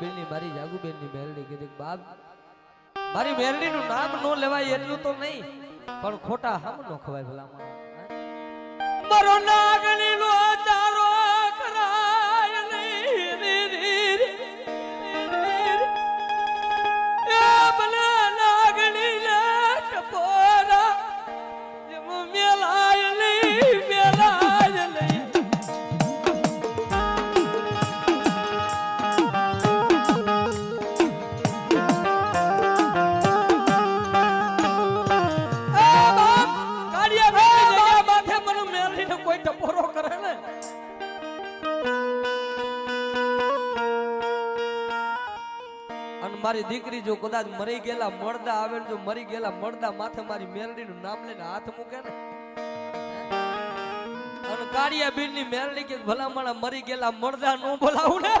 બેનની, મારી જાગુબેનની મેલડી કીધી બાપ, મારી મેલડીનું નામ નો લેવાય એટલું તો નહીં, પણ ખોટા હમ નો ખવાય ભલામાં મારો નાગણીનો મારી દીકરી જો કદાચ મરી ગયેલા મળદા આવે જો મરી ગયેલા મળદા માથે મારી મેરડી નું નામ લઈને હાથ મૂકે ને? અને કાળિયા બીરની મેરડી કે ભલામણા મરી ગયેલા મળદા નો બોલાવું ને?